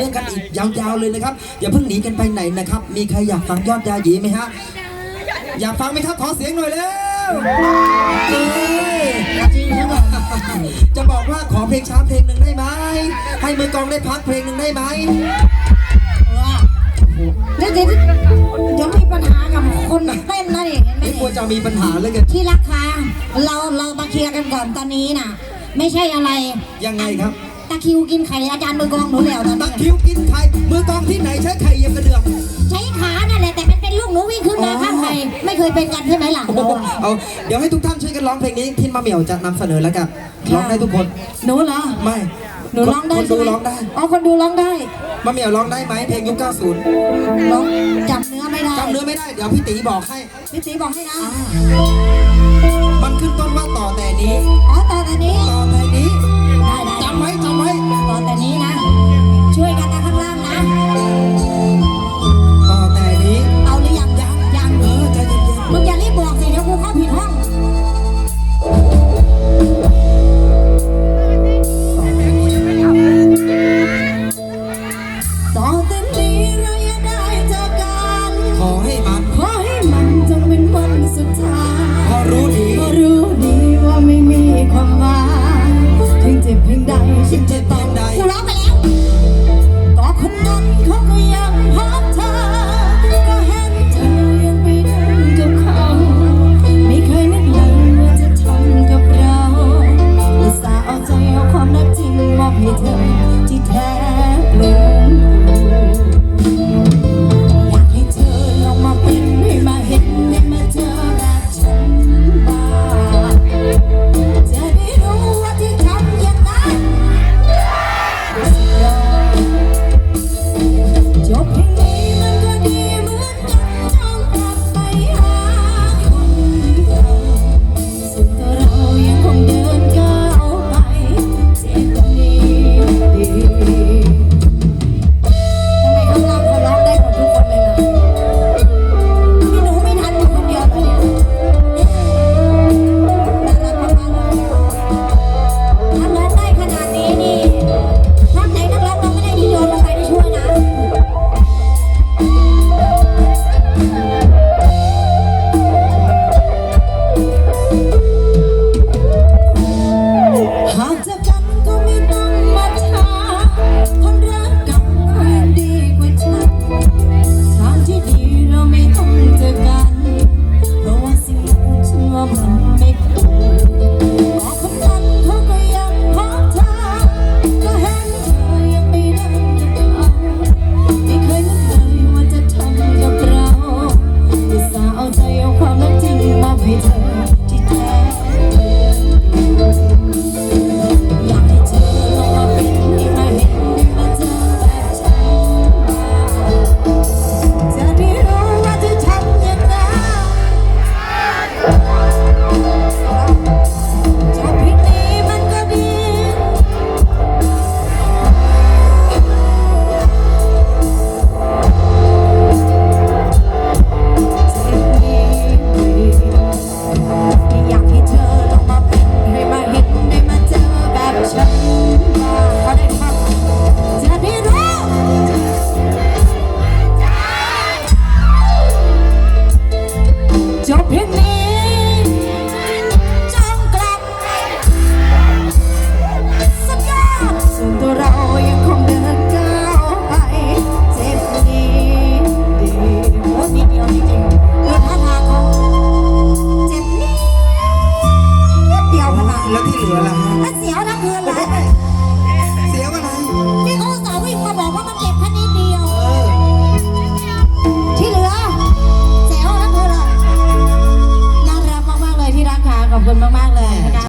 เนื่องกันอีกยาวๆเลยนะครับ อย่าเพิ่งหนีกันไปไหนนะครับ มีใครอยากฟังยอดยาหยีไหมฮะ อยากฟังไหมครับ ขอเสียงหน่อยเร็วเอ้ยจริงทั้งหมดจะบอกว่าขอเพลงช้าเพลงหนึ่งได้ไหม ให้มือกลองได้พักเพลงหนึ่งได้ไหม เดี๋ยวเดี๋ยวเดี๋ยวมีปัญหากับคนเต้นนะนี่เห็นไหมไม่ควรนี่จะมีปัญหาเลยกัน ที่รักคะเราเรามาเคลียร์กันก่อนตอนนี้น่ะ ไม่ใช่อะไร ยังไงครับ ตะคริวกินไข่อาจารย์มือกลองหนูแล้วตอนตะนี้คริวกินไข่มือกลองที่ไหนใช้ไข่เยี่ยมกระเดือกใช้ขานั่นแหละแต่มันเป็นลูกหนูวิ่งขึ้นมาข้างไข่ไม่เคยเป็นกันใช่ไหมล่ะโอ้โหเอาเดี๋ยวให้ทุกท่านช่วยกันร้องเพลงนี้พินมาเหมียวจะนำเสนอแล้วกันร้องได้ทุกคนหนูเหรอไม่หนูร้องได้คนใช่ดูไหมร้องได้อ๋อคนดูร้องได้มาเหมียวร้องได้ไหมเพลงยุค90ร้องจำเนื้อไม่ได้จำเนื้อไม่ได้เดี๋ยวพี่ตีบอกให้ พี่ตีบอกให้นะมันขึ้นต้นว่าต่อแต่นี้อ๋อตอนอันนี้ ต่อแต่ Amen. Siempre pa' iyalah